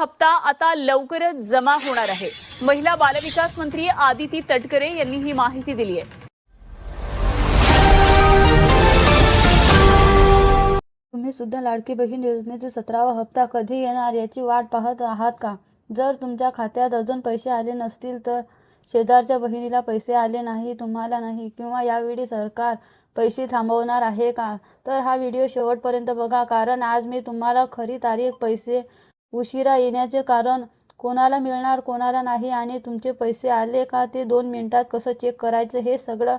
हप्ता आता लवकरच जमा होणार आहे. महिला बालविकास मंत्री आदिती तटकरे यांनी ही माहिती दिली आहे. तुम्ही सुद्धा लाडकी बहीण योजनेचे सतरावा हप्ता कधी येणार याची वाट पाहत आहात का? जर तुमच्या खात्यात अजून पैसे आले नसतील तर शेजारच्या बहिणीला पैसे आले नाही तुम्हाला नाही किंवा यावेळी सरकार पैसे थांबवणार आहे का? तर हा व्हिडिओ शेवटपर्यंत बघा कारण आज मी तुम्हाला खरी तारीख पैसे उशिरा येण्याचे कारण कोणाला मिळणार कोणाला नाही आणि तुमचे पैसे आले का ते दोन मिनिटात कसं चेक करायचं हे सगळं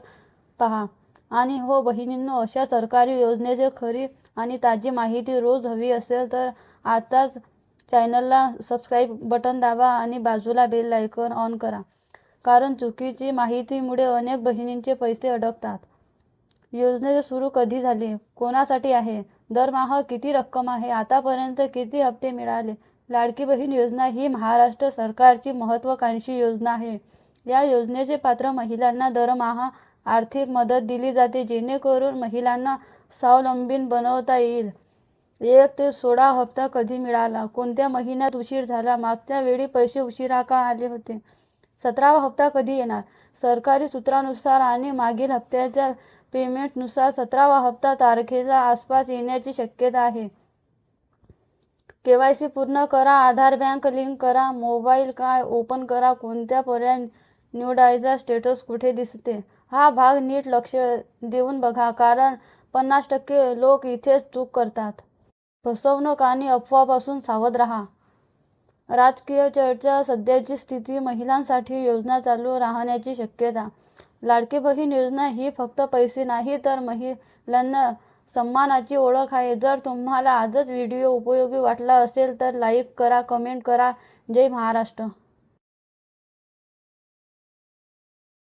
पहा. आणि हो बहिणींनो अशा सरकारी योजनेचे खरी आणि ताजी माहिती रोज हवी असेल तर आताच चॅनलला सबस्क्राईब बटन दाबा आणि बाजूला बेल आयकॉन ऑन करा. कारण चुकीची माहितीमुळे अनेक बहिणींचे पैसे अडकतात. योजनेचे सुरू कधी झाले? कोणासाठी आहे? दरमहा किती रक्कम आहे? आतापर्यंत किती हप्ते मिळाले? लाडकी बहीण योजना ही महाराष्ट्र सरकारची महत्त्वाकांक्षी योजना आहे. या योजनेचे पात्र महिलांना दरमहा आर्थिक मदत दिली जाते जेणेकरून महिलांना स्वावलंबीन बनवता येईल. एक ते सोळा हप्ता कधी मिळाला? कोणत्या महिन्यात उशीर झाला? मागच्या वेळी पैसे उशिरा का आले होते? सतरावा हप्ता कधी येणार? सरकारी सूत्रानुसार आणि मागील हप्त्याच्या पेमेंटनुसार सतरावा हप्ता तारखेच्या आसपास येण्याची शक्यता आहे. के वाय सी पूर्ण करा आधार बँक लिंक करा मोबाईल काय ओपन करा कोणत्या पर्याय निवडायचा स्टेटस कुठे दिसते? हा भाग नीट लक्ष देऊन बघा कारण पन्नास टक्के लोक इथेच चूक करतात. फसवणूक आणि अफवापासून सावध राहा. राजकीय चर्चा सध्याची स्थिती महिलांसाठी योजना चालू राहण्याची शक्यता. लाडकी बहीण योजना ही फक्त पैसे नाही तर महिलांना सन्मानाची ओळख आहे. जर तुम्हाला आजच व्हिडिओ उपयोगी वाटला असेल तर लाईक करा कमेंट करा. जय महाराष्ट्र.